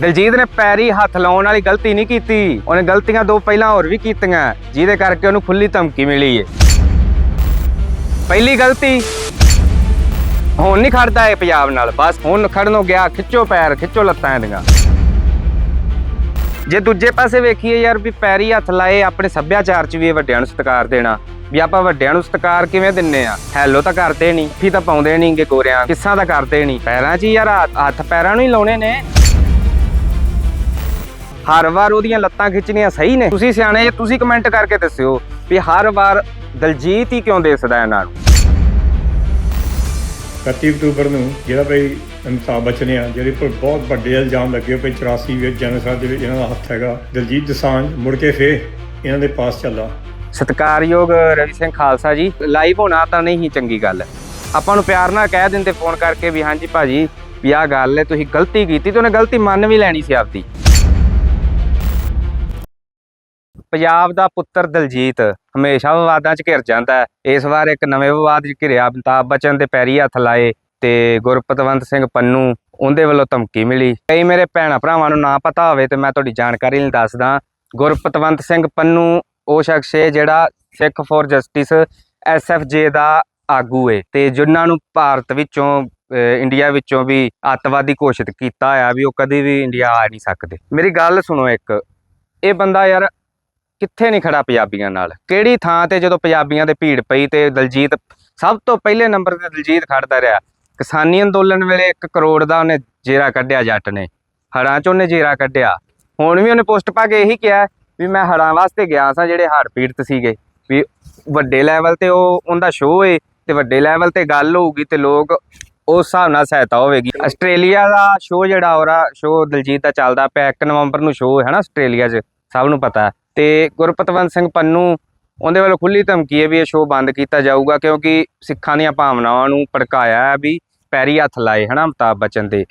ਦਿਲਜੀਤ ਨੇ ਪੈਰੀ ਹੱਥ ਲਾਉਣ ਵਾਲੀ ਗਲਤੀ ਨਹੀਂ ਕੀਤੀ। ਉਹਨੇ ਗਲਤੀਆਂ ਦੋ ਪਹਿਲਾਂ ਹੋਰ ਵੀ ਕੀਤੀਆਂ, ਜਿਹਦੇ ਕਰਕੇ ਉਹਨੂੰ ਖੁੱਲੀ ਧਮਕੀ ਮਿਲੀ ਏ। ਪਹਿਲੀ ਗਲਤੀ ਹੁਣ ਨਹੀਂ ਖੜਦਾ ਇਹ ਪੰਜਾਬ ਨਾਲ। ਬਸ ਹੁਣ ਖੜਨੋਂ ਗਿਆ, ਖਿੱਚੋ ਪੈਰ, ਖਿੱਚੋ ਲੱਤਾਂ ਇਹਦੀਆਂ। ਜੇ ਦੂਜੇ ਪਾਸੇ ਵੇਖੀਏ ਯਾਰ ਵੀ ਪੈਰੀ ਹੱਥ ਲਾਏ, ਆਪਣੇ ਸੱਭਿਆਚਾਰ 'ਚ ਵੀ ਇਹ ਵੱਡਿਆਂ ਨੂੰ ਸਤਿਕਾਰ ਦੇਣਾ। ਵੀ ਆਪਾਂ ਵੱਡਿਆਂ ਨੂੰ ਸਤਿਕਾਰ ਕਿਵੇਂ ਦਿੰਨੇ ਆ? ਹੈਲੋ ਤਾਂ ਕਰਦੇ ਨਹੀਂ, ਫੀ ਤਾਂ ਪਾਉਂਦੇ ਨਹੀਂਗੇ ਗੋਰਿਆਂ, ਕਿੱਸਾਂ ਤਾਂ ਕਰਦੇ ਨਹੀਂ। ਪੈਰਾਂ 'ਚ ਹੀ ਯਾਰ, ਹੱਥ ਪੈਰਾਂ ਨੂੰ ਹੀ ਲਾਉਣੇ ਨੇ। ਹਰ ਵਾਰ ਉਹਦੀਆਂ ਲੱਤਾਂ ਖਿੱਚਣੀਆਂ ਸਹੀ ਨੇ। ਤੁਸੀਂ ਸਿਆਣੇ ਜੇ ਤੁਸੀਂ ਕਮੈਂਟ ਕਰਕੇ ਦੱਸਿਓ ਵੀ ਹਰ ਵਾਰ ਦਲਜੀਤ ਹੀ ਕਿਉਂ ਦੇਸਦਾ ਇਹਨਾਂ ਨੂੰ 31 ਅਕਤੂਬਰ ਨੂੰ ਜਿਹੜਾ ਭਈ ਅਮਿਤਾਭ ਬੱਚਨ ਆ ਜਿਹਦੇ ਉੱਪਰ ਬਹੁਤ ਵੱਡੇ ਇਲਜ਼ਾਮ ਲੱਗੇ ਪਏ 84 ਵਿੱਚ ਜਨਸਾ ਦੇ ਵਿੱਚ ਇਹਨਾਂ ਦਾ ਹੱਥ ਹੈਗਾ। ਦਲਜੀਤ ਦਸਾਂਝ ਮੁੜ ਕੇ ਫੇਰ ਇਹਨਾਂ ਦੇ ਪਾਸ ਚੱਲਾ ਸਤਿਕਾਰਯੋਗ ਰਵੀ ਸਿੰਘ ਖਾਲਸਾ ਜੀ ਲਾਈਵ ਹੋਣਾ ਤਾਂ ਨਹੀਂ ਚੰਗੀ ਗੱਲ। ਆਪਾਂ ਨੂੰ ਪਿਆਰ ਨਾਲ ਕਹਿ ਦਿੰਦੇ ਫੋਨ ਕਰਕੇ ਵੀ ਹਾਂਜੀ ਭਾਜੀ ਵੀ ਆਹ ਗੱਲ ਹੈ ਤੁਸੀਂ ਗਲਤੀ ਕੀਤੀ ਤੇ ਉਹਨੇ ਗਲਤੀ ਮੰਨ ਵੀ ਲੈਣੀ ਸੀ ਆਪਦੀ। ਪੰਜਾਬ ਦਾ ਪੁੱਤਰ ਦਲਜੀਤ ਹਮੇਸ਼ਾ ਵਿਵਾਦਾਂ 'ਚ ਘਿਰ ਜਾਂਦਾ ਹੈ। ਇਸ ਵਾਰ ਇੱਕ ਨਵੇਂ ਵਿਵਾਦ 'ਚ ਘਿਰਿਆ ਅਮਿਤਾਭ ਬੱਚਨ ਦੇ ਪੈਰੀ ਹੱਥ ਲਾਏ ਤੇ ਗੁਰਪਤਵੰਤ ਸਿੰਘ ਪੰਨੂ ਉਹਦੇ ਵੱਲੋਂ ਧਮਕੀ ਮਿਲੀ। ਕਈ ਮੇਰੇ ਭੈਣਾ ਭਰਾਵਾਂ ਨੂੰ ਨਾ ਪਤਾ ਹੋਵੇ ਤੇ ਮੈਂ ਤੁਹਾਡੀ ਜਾਣਕਾਰੀ ਲਈ ਦੱਸਦਾ। ਗੁਰਪਤਵੰਤ ਸਿੰਘ ਪੰਨੂ ਉਹ ਸ਼ਖਸ ਹੈ ਜਿਹੜਾ ਸਿੱਖ ਫੋਰ ਜਸਟਿਸ ਐਸਐਫਜੇ ਦਾ ਆਗੂ ਹੈ ਤੇ ਜਿਨ੍ਹਾਂ ਨੂੰ ਭਾਰਤ ਵਿੱਚੋਂ ਇੰਡੀਆ ਵਿੱਚੋਂ ਵੀ ਅੱਤਵਾਦੀ ਘੋਸ਼ਿਤ ਕੀਤਾ ਹੋਇਆ ਵੀ ਉਹ ਕਦੇ ਵੀ ਇੰਡੀਆ ਆ ਨਹੀਂ ਸਕਦੇ। ਮੇਰੀ ਗੱਲ ਸੁਣੋ ਇੱਕ। ਇਹ ਬੰਦਾ ਯਾਰ ਕਿੱਥੇ ਨਹੀਂ ਖੜਾ ਪੰਜਾਬੀਆਂ ਨਾਲ? ਕਿਹੜੀ ਥਾਂ ਤੇ ਜਦੋਂ ਪੰਜਾਬੀਆਂ ਦੇ ਭੀੜ ਪਈ ਤੇ ਦਲਜੀਤ ਸਭ ਤੋਂ ਪਹਿਲੇ ਨੰਬਰ ਤੇ ਦਲਜੀਤ ਖੜਦਾ ਰਿਹਾ, ਕਿਸਾਨੀ ਅੰਦੋਲਨ ਵੇਲੇ 1 ਕਰੋੜ ਦਾ ਉਹਨੇ ਜੇਰਾ ਕੱਢਿਆ ਜੱਟ ਨੇ ਹੜਾਂ ਚ ਉਹਨੇ ਜੇਰਾ ਕੱਢਿਆ। ਹੁਣ ਵੀ ਉਹਨੇ ਪੋਸਟ ਪਾ ਕੇ ਇਹੀ ਕਿਹਾ ਵੀ ਮੈਂ ਹੜਾਂ ਵਾਸਤੇ ਗਿਆ ਸਾਂ ਜਿਹੜੇ ਹੜ ਪੀੜਤ ਸੀਗੇ, ਵੀ ਵੱਡੇ ਲੈਵਲ ਤੇ ਉਹ, ਉਹਦਾ ਸ਼ੋਅ ਏ ਤੇ ਵੱਡੇ ਲੈਵਲ ਤੇ ਗੱਲ ਹੋਊਗੀ ਤੇ ਲੋਕ ਉਸ ਹਿਸਾਬ ਨਾਲ ਸਹਾਇਤਾ ਹੋਵੇਗੀ। ਆਸਟ੍ਰੇਲੀਆ ਦਾ ਸ਼ੋਅ ਜਿਹੜਾ, ਉਹਦਾ ਸ਼ੋਅ ਦਲਜੀਤ ਦਾ ਚੱਲਦਾ ਪਿਆ 1 ਨਵੰਬਰ ਨੂੰ ਸ਼ੋਅ ਹੈ ਨਾ ਆਸਟ੍ਰੇਲੀਆ 'ਚ। ਸਭ ਨੂੰ ਪਤਾ। ਤੇ ਗੁਰਪਤਵੰਤ ਸਿੰਘ ਪੰਨੂ, ਉਹਦੇ ਵੱਲੋਂ ਖੁੱਲੀ ਧਮਕੀ ਹੈ ਵੀ ਇਹ ਸ਼ੋਅ ਬੰਦ ਕੀਤਾ ਜਾਊਗਾ ਕਿਉਂਕਿ ਸਿੱਖਾਂ ਦੀਆਂ ਭਾਵਨਾਵਾਂ ਨੂੰ ਭੜਕਾਇਆ ਵੀ ਪੈਰੀ ਹੱਥ ਲਾਏ, ਹਨਾ ਅਮਤਾਬ ਬੱਚਨ ਦੇ।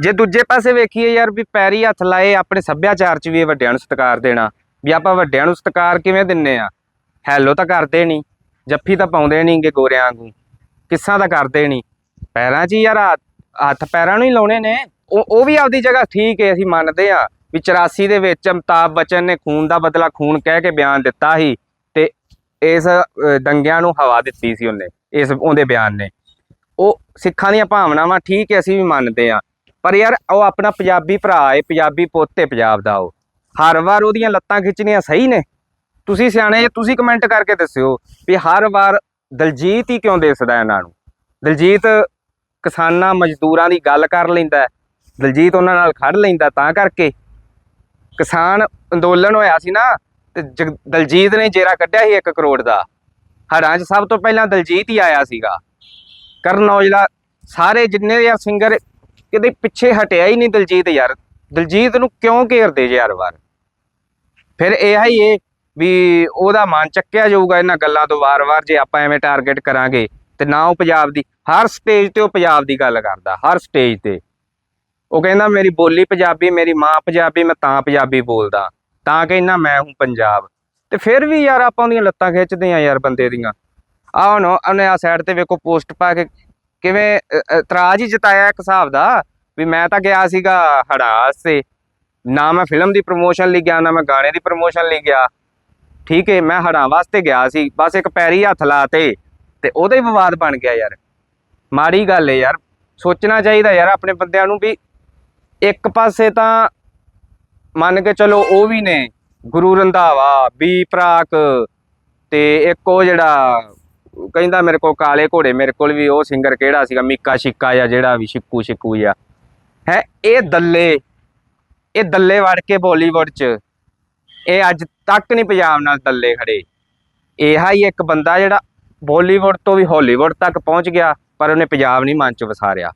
ਜੇ ਦੂਜੇ ਪਾਸੇ ਵੇਖੀਏ ਯਾਰ ਵੀ ਪੈਰੀ ਹੱਥ ਲਾਏ, ਆਪਣੇ ਸੱਭਿਆਚਾਰ 'ਚ ਵੀ ਇਹ ਵੱਡਿਆਂ ਨੂੰ ਸਤਿਕਾਰ ਦੇਣਾ। ਵੀ ਆਪਾਂ ਵੱਡਿਆਂ ਨੂੰ ਸਤਿਕਾਰ ਕਿਵੇਂ ਦਿੰਨੇ ਆ? ਹੈਲੋ ਤਾਂ ਕਰਦੇ ਨਹੀਂ ਜੱਫੀ ਤਾਂ ਪਾਉਂਦੇ ਨਹੀਂਗੇ ਗੋਰਿਆਂ ਵਾਂਗੂ। ਕਿੱਸਾਂ ਤਾਂ ਕਰਦੇ ਨਹੀਂ ਪੈਰਾਂ 'ਚ ਹੀ ਯਾਰ ਹੱਥ ਹੱਥ ਪੈਰਾਂ ਨੂੰ ਹੀ ਲਾਉਣੇ ਨੇ। ਉਹ ਉਹ ਵੀ ਆਪਦੀ ਜਗ੍ਹਾ ਠੀਕ ਹੈ ਅਸੀਂ ਮੰਨਦੇ ਆ। ਵੀ 84 ਦੇ ਵਿੱਚ ਅਮਤਾਬ ਬੱਚਨ ਨੇ ਖੂਨ ਦਾ ਬਦਲਾ ਖੂਨ ਕਹਿ ਕੇ ਬਿਆਨ ਦਿੱਤਾ ਸੀ ਤੇ ਇਸ ਦੰਗਿਆਂ ਨੂੰ ਹਵਾ ਦਿੱਤੀ ਸੀ ਉਹਨੇ, ਇਸ ਉਹਦੇ ਬਿਆਨ ਨੇ। ਉਹ ਸਿੱਖਾਂ ਦੀਆਂ ਭਾਵਨਾਵਾਂ ਠੀਕ ਹੈ, ਅਸੀਂ ਵੀ ਮੰਨਦੇ ਆ ਪਰ ਯਾਰ, ਉਹ ਆਪਣਾ ਪੰਜਾਬੀ ਭਰਾ ਹੈ, ਪੰਜਾਬੀ ਪੁੱਤ ਹੈ ਪੰਜਾਬ ਦਾ ਉਹ। ਹਰ ਵਾਰ ਉਹਦੀਆਂ ਲੱਤਾਂ ਖਿੱਚਣੀਆਂ ਸਹੀ ਨੇ। ਤੁਸੀਂ ਸਿਆਣੇ ਜੇ, ਤੁਸੀਂ ਕਮੈਂਟ ਕਰਕੇ ਦੱਸਿਓ ਵੀ ਹਰ ਵਾਰ ਦਲਜੀਤ ਹੀ ਕਿਉਂ ਦਿਸਦਾ ਇਹਨਾਂ ਨੂੰ? ਦਲਜੀਤ ਕਿਸਾਨਾਂ, ਮਜ਼ਦੂਰਾਂ ਦੀ ਗੱਲ ਕਰ ਲੈਂਦਾ ਦਲਜੀਤ ਉਹਨਾਂ ਨਾਲ ਖੜ ਲੈਂਦਾ ਤਾਂ ਕਰਕੇ। ਕਿਸਾਨ ਅੰਦੋਲਨ ਹੋਇਆ ਸੀ ਨਾ, ਤੇ ਜਗ- ਦਲਜੀਤ ਨੇ ਜੇਰਾ ਕੱਢਿਆ ਸੀ 1 ਕਰੋੜ ਦਾ। ਹੜਾਂ 'ਚ ਸਭ ਤੋਂ ਪਹਿਲਾਂ ਦਲਜੀਤ ਹੀ ਆਇਆ ਸੀਗਾ। ਕਰਨ ਔਜਲਾ ਸਾਰੇ ਜਿੰਨੇ ਯਾਰ ਸਿੰਗਰ ਕਿਤੇ ਪਿੱਛੇ ਹਟਿਆ ਹੀ ਨਹੀਂ ਦਲਜੀਤ ਯਾਰ। ਦਲਜੀਤ ਨੂੰ ਕਿਉਂ ਘੇਰਦੇ ਜੇ ਹਰ ਵਾਰ? ਫਿਰ ਇਹ ਹੀ ਏ ਵੀ ਉਹਦਾ ਮਨ ਚੱਕਿਆ ਜਾਊਗਾ ਇਹਨਾਂ ਗੱਲਾਂ ਤੋਂ ਵਾਰ-ਵਾਰ, ਜੇ ਆਪਾਂ ਐਵੇਂ ਟਾਰਗੇਟ ਕਰਾਂਗੇ। ਤੇ ਨਾ ਉਹ ਪੰਜਾਬ ਦੀ, ਹਰ ਸਟੇਜ ਤੇ ਉਹ ਪੰਜਾਬ ਦੀ ਗੱਲ ਕਰਦਾ, ਹਰ ਸਟੇਜ ਤੇ। ਉਹ ਕਹਿੰਦਾ ਮੇਰੀ ਬੋਲੀ ਪੰਜਾਬੀ ਮੇਰੀ ਮਾਂ ਪੰਜਾਬੀ ਮੈਂ ਤਾਂ ਪੰਜਾਬੀ ਬੋਲਦਾ। ਤਾਂ ਕਹਿੰਦਾ ਮੈਂ ਹੂੰ ਪੰਜਾਬ। ਤੇ ਫਿਰ ਵੀ ਯਾਰ ਆਪਾਂ ਉਹਦੀਆਂ ਲੱਤਾਂ ਖਿੱਚਦੇ ਆ ਯਾਰ ਬੰਦੇ ਦੀਆਂ। ਆਹ ਹੁਣ ਉਹਨੇ ਆ ਸਾਈਡ ਤੇ ਵੇਖੋ ਪੋਸਟ ਪਾ ਕੇ ਕਿਵੇਂ ਅ, ਇਤਰਾਜ਼ ਹੀ ਜਤਾਇਆ ਇੱਕ ਹਿਸਾਬ ਦਾ ਵੀ ਮੈਂ ਤਾਂ ਗਿਆ ਸੀਗਾ ਹੜਾ ਵਾਸਤੇ ਨਾ ਮੈਂ ਫਿਲਮ ਦੀ ਪ੍ਰੋਮੋਸ਼ਨ ਲਈ ਗਿਆ ਨਾ ਮੈਂ ਗਾਣੇ ਦੀ ਪ੍ਰੋਮੋਸ਼ਨ ਲਈ ਗਿਆ। ਠੀਕ ਹੈ ਮੈਂ ਹੜਾਂ ਵਾਸਤੇ ਗਿਆ ਸੀ। ਬਸ ਇੱਕ ਪੈਰੀ ਹੱਥ ਲਾਤੇ ਤੇ ਉਹਦਾ ਹੀ ਵਿਵਾਦ ਬਣ ਗਿਆ ਯਾਰ। ਮਾੜੀ ਗੱਲ ਹੈ ਯਾਰ। ਸੋਚਣਾ ਚਾਹੀਦਾ ਯਾਰ ਆਪਣੇ ਬੰਦਿਆਂ ਨੂੰ ਵੀ ਇੱਕ ਪਾਸੇ ਤਾਂ ਮੰਨ ਕੇ ਚਲੋ ਉਹ ਵੀ ਨੇ, ਗੁਰੂ ਰੰਧਾਵਾ, ਬੀ ਪ੍ਰਾਕ ਤੇ ਇੱਕ ਉਹ ਜਿਹੜਾ ਕਹਿੰਦਾ ਮੇਰੇ ਕੋਲ ਕਾਲੇ ਘੋੜੇ, ਮੇਰੇ ਕੋਲ ਵੀ ਉਹ ਸਿੰਗਰ ਕਿਹੜਾ ਸੀਗਾ? ਮਿੱਕਾ ਸ਼ਿੱਕਾ ਜਾਂ ਜਿਹੜਾ ਵੀ, ਸ਼ਿੱਕੂ ਸ਼ਿੱਕੂ ਜਾਂ ਹੈ, ਇਹ ਦੱਲੇ ਇਹ ਦੱਲੇ ਵੜ ਕੇ ਬਾਲੀਵੁੱਡ 'ਚ, ਇਹ ਅੱਜ ਤੱਕ ਨਹੀਂ ਪੰਜਾਬ ਨਾਲ ਦੱਲੇ ਖੜੇ। ਇਹ ਹੀ ਇੱਕ ਬੰਦਾ ਜਿਹੜਾ ਬਾਲੀਵੁੱਡ ਤੋਂ ਵੀ ਹਾਲੀਵੁੱਡ ਤੱਕ ਪਹੁੰਚ ਗਿਆ, ਪਰ ਉਹਨੇ ਪੰਜਾਬ ਨਹੀਂ ਮਨ 'ਚ ਵਸਾਰਿਆ।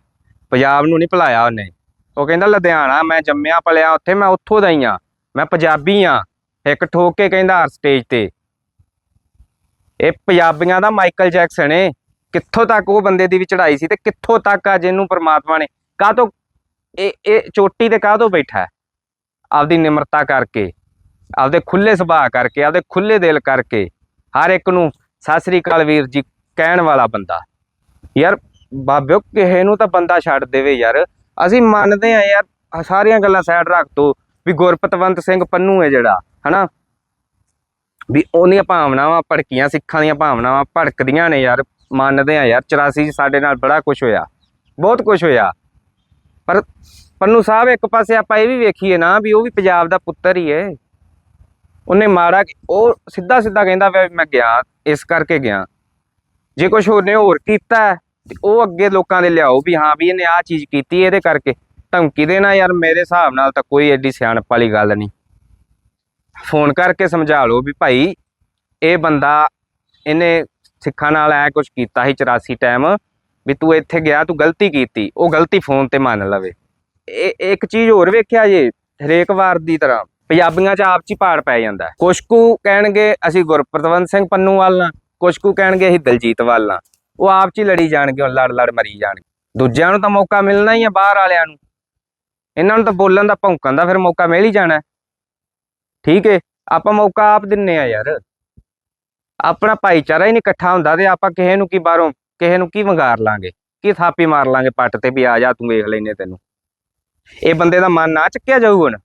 ਪੰਜਾਬ ਨੂੰ ਨਹੀਂ ਭੁਲਾਇਆ ਉਹਨੇ। ਉਹ ਕਹਿੰਦਾ ਲੁਧਿਆਣਾ, ਮੈਂ ਜੰਮਿਆ ਪਲਿਆ ਉੱਥੇ, ਮੈਂ ਉੱਥੋਂ ਦਾ ਹੀ ਆ ਮੈਂ ਪੰਜਾਬੀ ਆ ਇੱਕ ਠੋਕ ਕੇ ਕਹਿੰਦਾ ਹਰ ਸਟੇਜ ਤੇ। ਇਹ ਪੰਜਾਬੀਆਂ ਦਾ ਮਾਈਕਲ ਜੈਕਸਨ ਏ। ਕਿੱਥੋਂ ਤੱਕ ਉਹ ਬੰਦੇ ਦੀ ਵੀ ਚੜ੍ਹਾਈ ਸੀ ਤੇ ਕਿੱਥੋਂ ਤੱਕ ਅੱਜ ਇਹਨੂੰ ਪ੍ਰਮਾਤਮਾ ਨੇ ਕਾਹਤੋਂ ਇਹ ਇਹ ਚੋਟੀ ਤੇ ਕਾਹ ਤੋਂ ਬੈਠਾ ਆਪਦੀ ਨਿਮਰਤਾ ਕਰਕੇ, ਆਪਦੇ ਖੁੱਲੇ ਸੁਭਾਅ ਕਰਕੇ, ਆਪਦੇ ਖੁੱਲੇ ਦਿਲ ਕਰਕੇ, ਹਰ ਇੱਕ ਨੂੰ ਸਤਿ ਸ੍ਰੀ ਅਕਾਲ ਵੀਰ ਜੀ ਕਹਿਣ ਵਾਲਾ ਬੰਦਾ। ਯਾਰ, ਬਾਬਿਓ, ਕਿਸੇ ਨੂੰ ਤਾਂ ਬੰਦਾ ਛੱਡ ਦੇਵੇ ਯਾਰ। ਅਸੀਂ ਮੰਨਦੇ ਆ ਯਾਰ ਸਾਰੀਆਂ ਗੱਲਾਂ ਸਾਈਡ ਰੱਖ ਦੋ ਵੀ ਗੁਰਪਤਵੰਤ ਸਿੰਘ ਪੰਨੂ ਹੈ ਜਿਹੜਾ, ਹਨਾ? ਵੀ ਉਹਦੀਆਂ ਭਾਵਨਾਵਾਂ ਭੜਕੀਆਂ, ਸਿੱਖਾਂ ਦੀਆਂ ਭਾਵਨਾਵਾਂ ਭੜਕਦੀਆਂ ਨੇ ਯਾਰ, ਮੰਨਦੇ ਆ ਯਾਰ 84 ਚ ਸਾਡੇ ਨਾਲ ਬੜਾ ਕੁਝ ਹੋਇਆ, ਬਹੁਤ ਕੁਝ ਹੋਇਆ। ਪਰ ਪੰਨੂ ਸਾਹਿਬ ਇੱਕ ਪਾਸੇ ਆਪਾਂ ਇਹ ਵੀ ਵੇਖੀਏ ਨਾ ਵੀ ਉਹ ਵੀ ਪੰਜਾਬ ਦਾ ਪੁੱਤਰ ਹੀ ਏ ਉਹਨੇ ਮਾੜਾ ਉਹ ਸਿੱਧਾ ਸਿੱਧਾ ਕਹਿੰਦਾ ਵੀ ਮੈਂ ਗਿਆ, ਇਸ ਕਰਕੇ ਗਿਆ। ਜੇ ਕੁਝ ਉਹਨੇ ਹੋਰ ਕੀਤਾ ਤੇ ਉਹ ਅੱਗੇ ਲੋਕਾਂ ਦੇ ਲਿਆਓ ਵੀ ਹਾਂ ਵੀ ਇਹਨੇ ਆਹ ਚੀਜ਼ ਕੀਤੀ ਇਹਦੇ ਕਰਕੇ। ਧਮਕੀ ਦੇਣਾ ਯਾਰ ਮੇਰੇ ਹਿਸਾਬ ਨਾਲ ਤਾਂ ਕੋਈ ਐਡੀ ਸਿਆਣਪ ਵਾਲੀ ਗੱਲ ਨਹੀਂ। ਫੋਨ ਕਰਕੇ ਸਮਝਾ ਲਓ ਵੀ ਭਾਈ ਇਹ ਬੰਦਾ ਇਹਨੇ ਸਿੱਖਾਂ ਨਾਲ ਐ ਕੁਝ ਕੀਤਾ ਸੀ 84 ਟਾਈਮ ਵੀ ਤੂੰ ਇੱਥੇ ਗਿਆ, ਤੂੰ ਗਲਤੀ ਕੀਤੀ, ਉਹ ਗਲਤੀ ਫੋਨ ਤੇ ਮੰਨ ਲਵੇ। ਇਹ, ਇੱਕ ਚੀਜ਼ ਹੋਰ ਵੇਖਿਆ ਜੇ, ਹਰੇਕ ਵਾਰ ਦੀ ਤਰ੍ਹਾਂ ਪੰਜਾਬੀਆਂ 'ਚ ਆਪ 'ਚ ਹੀ ਪਾੜ ਪੈ ਜਾਂਦਾ। ਕੁਛ ਕੁ ਕਹਿਣਗੇ ਅਸੀਂ ਗੁਰਪ੍ਰਤਵੰਤ ਸਿੰਘ ਪੰਨੂ ਵੱਲ ਨਾਲ, ਕੁਛ ਕੁ ਕਹਿਣਗੇ ਅਸੀਂ ਦਲਜੀਤ ਵੱਲ ਨਾਲ। ਉਹ ਆਪ 'ਚ ਹੀ ਲੜੀ ਜਾਣਗੇ ਲੜ ਲੜ ਮਰੀ ਜਾਣਗੇ। ਦੂਜਿਆਂ ਨੂੰ ਤਾਂ ਮੌਕਾ ਮਿਲਣਾ ਹੀ ਆ ਬਾਹਰ ਵਾਲਿਆਂ ਨੂੰ। ਇਹਨਾਂ ਨੂੰ ਤਾਂ ਬੋਲਣ ਦਾ ਭੌਂਕਣ ਦਾ ਫਿਰ ਮੌਕਾ ਮਿਲ ਹੀ ਜਾਣਾ। ਠੀਕ ਹੈ ਆਪਾਂ ਮੌਕਾ ਆਪ ਦਿੰਨੇ ਆ ਯਾਰ। ਆਪਣਾ ਭਾਈਚਾਰਾ ਹੀ ਨਹੀਂ ਇਕੱਠਾ ਹੁੰਦਾ ਤੇ ਆਪਾਂ ਕਿਸੇ ਨੂੰ ਕੀ ਬਾਹਰੋਂ, ਕਿਸੇ ਨੂੰ ਕੀ ਵੰਗਾਰ ਲਾਂਗੇ? ਕੀ ਥਾਪੀ ਮਾਰ ਲਾਂਗੇ ਪੱਟ ਤੇ ਵੀ ਆ ਜਾ, ਤੂੰ ਵੇਖ ਲੈਨੇ ਤੈਨੂੰ। ਇਹ ਬੰਦੇ ਦਾ ਮਨ ਨਾ ਚੱਕਿਆ ਜਾਊ ਹੁਣ।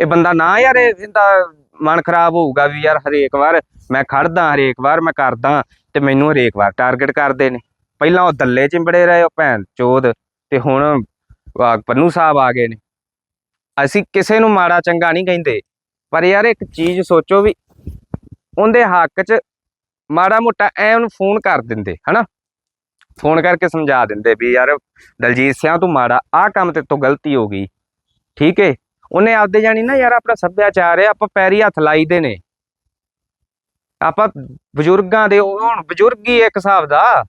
ਇਹ ਬੰਦਾ ਨਾ ਯਾਰ ਇਹਦਾ ਮਨ ਖਰਾਬ ਹੋਊਗਾ ਵੀ ਯਾਰ ਹਰੇਕ ਵਾਰ ਮੈਂ ਖੜਦਾ ਹਰੇਕ ਵਾਰ ਮੈਂ ਕਰਦਾ। ਤੇ ਮੈਨੂੰ ਹਰੇਕ ਵਾਰ ਟਾਰਗੇਟ ਕਰਦੇ ਨੇ। ਪਹਿਲਾਂ ਉਹ ਦੱਲੇ ਚਿੰਬੜੇ ਰਹੇ, ਉਹ ਭੈਣ ਚੋਦ ਤੇ ਹੁਣ ਆਹ ਪੰਨੂ ਸਾਹਿਬ ਆ ਗਏ ਨੇ। ਅਸੀਂ ਕਿਸੇ ਨੂੰ ਮਾੜਾ ਚੰਗਾ ਨਹੀਂ ਕਹਿੰਦੇ, ਪਰ ਯਾਰ ਇੱਕ ਚੀਜ਼ ਸੋਚੋ ਵੀ ਉਹਦੇ ਹੱਕ 'ਚ ਮਾੜਾ ਮੋਟਾ ਐ ਉਹਨੂੰ ਫੋਨ ਕਰ ਦਿੰਦੇ, ਹਨਾ? ਫੋਨ ਕਰਕੇ ਸਮਝਾ ਦਿੰਦੇ ਵੀ ਯਾਰ ਦਲਜੀਤ ਸਿਆਂ ਤੂੰ ਮਾੜਾ, ਆਹ ਕੰਮ ਤੇ ਤੋਂ ਗਲਤੀ ਹੋ ਗਈ। ਠੀਕ ਏ? ਉਹਨੇ ਆਪਦੇ ਜਾਣੀ ਨਾ ਯਾਰ ਆਪਣਾ ਸੱਭਿਆਚਾਰ ਹੈ, ਆਪਾਂ ਪੈਰੀ ਹੱਥ ਲਾਈਦੇ ਨੇ। ਆਪਾਂ ਬਜ਼ੁਰਗਾਂ ਦੇ ਉਹ ਹੁਣ ਬਜ਼ੁਰਗ ਹੀ ਇੱਕ ਹਿਸਾਬ ਦਾ।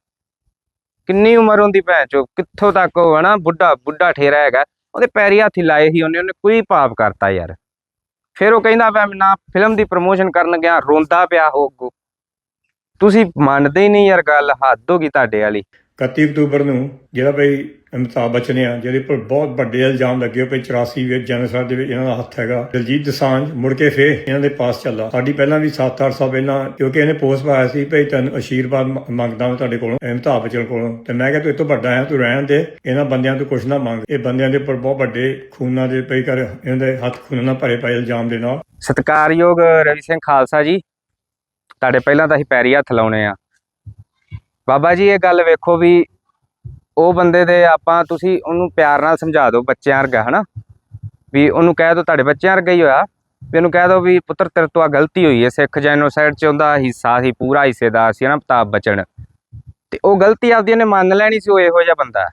ਕਿੰਨੀ ਉਮਰ ਹੁੰਦੀ ਭੈਣ ਚੋ ਕਿੱਥੋਂ ਤੱਕ ਉਹ ਹਨਾ, ਬੁੱਢਾ ਬੁੱਢਾ ਠੇਰਾ ਹੈਗਾ। ਉਹਦੇ ਪੈਰੀ ਹੱਥੀ ਲਾਏ ਸੀ ਉਹਨੇ ਉਹਨੇ ਕੋਈ ਪਾਪ ਕਰਤਾ ਯਾਰ। ਫਿਰ ਉਹ ਕਹਿੰਦਾ, ਮੈਂ ਨਾ ਫਿਲਮ ਦੀ ਪ੍ਰਮੋਸ਼ਨ ਕਰਨ ਗਿਆ, ਰੋਂਦਾ ਪਿਆ ਹੋ ਤੁਸੀਂ ਮੰਨਦੇ ਹੀ ਨਹੀਂ ਯਾਰ ਗੱਲ, ਹੱਦ ਹੋ ਗਈ ਤੁਹਾਡੇ ਵਾਲੀ। 31 ਅਕਤੂਬਰ ਨੂੰ ਜਿਹੜਾ ਬਈ ਅਮਿਤਾਭ ਬੱਚਨ ਆ, ਜਿਹਦੇ ਉੱਪਰ ਬਹੁਤ ਵੱਡੇ ਇਲਜ਼ਾਮ ਲੱਗੇ ਹੋਏ 84 ਵਿੱਚ ਜਨਸਰ ਦੇ ਵਿੱਚ ਇਹਨਾਂ ਦਾ ਹੱਥ ਹੈਗਾ। ਦਲਜੀਤ ਦਸਾਂਝ ਮੁੜ ਕੇ ਫੇਰ ਇਹਨਾਂ ਦੇ ਪਾਸ ਚੱਲਾ। ਸਾਡੀ ਪਹਿਲਾਂ ਵੀ 7-8 ਸਾਲ ਪਹਿਲਾਂ ਕਿਉਂਕਿ ਇਹਨੇ ਪੋਸਟ ਪਾਇਆ ਸੀ ਭਈ ਤੈਨੂੰ ਅਸ਼ੀਰਵਾਦ ਮੰਗਦਾ ਮੈਂ ਤੁਹਾਡੇ ਕੋਲੋਂ, ਅਮਿਤਾਭ ਬੱਚਨ ਕੋਲੋਂ। ਤੇ ਮੈਂ ਕਿਹਾ ਤੂੰ ਇਹ ਵੱਡਾ ਹੈ ਤੂੰ ਰਹਿਣ ਦੇ, ਇਹਨਾਂ ਬੰਦਿਆਂ ਤੋਂ ਕੁਝ ਨਾ ਮੰਗ। ਇਹ ਬੰਦਿਆਂ ਦੇ ਉੱਪਰ ਬਹੁਤ ਵੱਡੇ ਖੂਨਾਂ ਦੇ ਪਈ ਕਰ, ਇਹਨਾਂ ਦੇ ਹੱਥ ਖੂਨਾਂ ਨਾਲ ਭਰੇ ਪਏ ਇਲਜ਼ਾਮ ਦੇ ਨਾਲ। ਸਤਿਕਾਰਯੋਗ ਰਵੀ ਸਿੰਘ ਖਾਲਸਾ ਜੀ, ਤੁਹਾਡੇ ਪਹਿਲਾਂ ਤਾਂ ਅਸੀਂ ਪੈਰੀ ਹੱਥ ਲਾਉਣੇ ਆ। ਬਾਬਾ ਜੀ, ਇਹ ਗੱਲ ਵੇਖੋ ਵੀ ਉਹ ਬੰਦੇ ਦੇ ਆਪਾਂ ਤੁਸੀਂ ਉਹਨੂੰ ਪਿਆਰ ਨਾਲ ਸਮਝਾ ਦਿਓ ਬੱਚਿਆਂ ਵਰਗਾ, ਹਨਾ? ਵੀ ਉਹਨੂੰ ਕਹਿ ਦਿਓ ਤੁਹਾਡੇ ਬੱਚਿਆਂ ਵਰਗਾ ਹੀ ਹੋਇਆ, ਵੀ ਉਹਨੂੰ ਕਹਿ ਦਿਓ ਵੀ ਪੁੱਤਰ, ਤੇਰੇ ਤੋਂ ਆ ਗਲਤੀ ਹੋਈ ਹੈ, ਸਿੱਖ ਜੈਨੋਸਾਈਡ ਚ ਉਹਦਾ ਹਿੱਸਾ ਸੀ, ਪੂਰਾ ਹਿੱਸੇਦਾਰ ਸੀ, ਹਨਾ, ਪ੍ਰਤਾਪ ਬਚਨ। ਤੇ ਉਹ ਗਲਤੀ ਆਪਦੀ ਉਹਨੇ ਮੰਨ ਲੈਣੀ ਸੀ, ਉਹ ਇਹੋ ਜਿਹਾ ਬੰਦਾ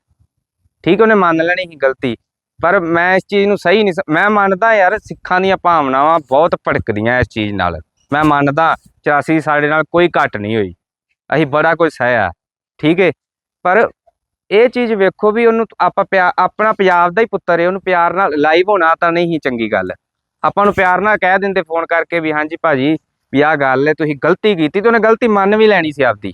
ਠੀਕ, ਉਹਨੇ ਮੰਨ ਲੈਣੀ ਸੀ ਗਲਤੀ। ਪਰ ਮੈਂ ਇਸ ਚੀਜ਼ ਨੂੰ ਸਹੀ ਨਹੀਂ ਮੈਂ ਮੰਨਦਾ ਯਾਰ, ਸਿੱਖਾਂ ਦੀਆਂ ਭਾਵਨਾਵਾਂ ਬਹੁਤ ਭੜਕਦੀਆਂ ਇਸ ਚੀਜ਼ ਨਾਲ। ਮੈਂ ਮੰਨਦਾ 84 ਸਾਡੇ ਨਾਲ ਕੋਈ ਘਟ ਨਹੀਂ ਹੋਈ। ਅਸੀਂ ਬੜਾ ਕੁਝ ਸਹਿਆ ਠੀਕ ਹੈ ਪਰ ਇਹ ਚੀਜ਼ ਵੇਖੋ ਵੀ ਉਹਨੂੰ ਆਪਾਂ ਪਿਆ, ਆਪਣਾ ਪੰਜਾਬ ਦਾ ਹੀ ਪੁੱਤਰ ਹੈ ਉਹਨੂੰ ਪਿਆਰ ਨਾਲ ਲਾਈਵ ਹੋਣਾ ਤਾਂ ਨਹੀਂ ਚੰਗੀ ਗੱਲ। ਆਪਾਂ ਨੂੰ ਪਿਆਰ ਨਾਲ ਕਹਿ ਦਿੰਦੇ ਫੋਨ ਕਰਕੇ ਵੀ ਹਾਂਜੀ ਭਾਜੀ ਵੀ ਆਹ ਗੱਲ ਹੈ ਤੁਸੀਂ ਗਲਤੀ ਕੀਤੀ ਤੇ ਉਹਨੇ ਗਲਤੀ ਮੰਨ ਵੀ ਲੈਣੀ ਸੀ ਆਪਦੀ।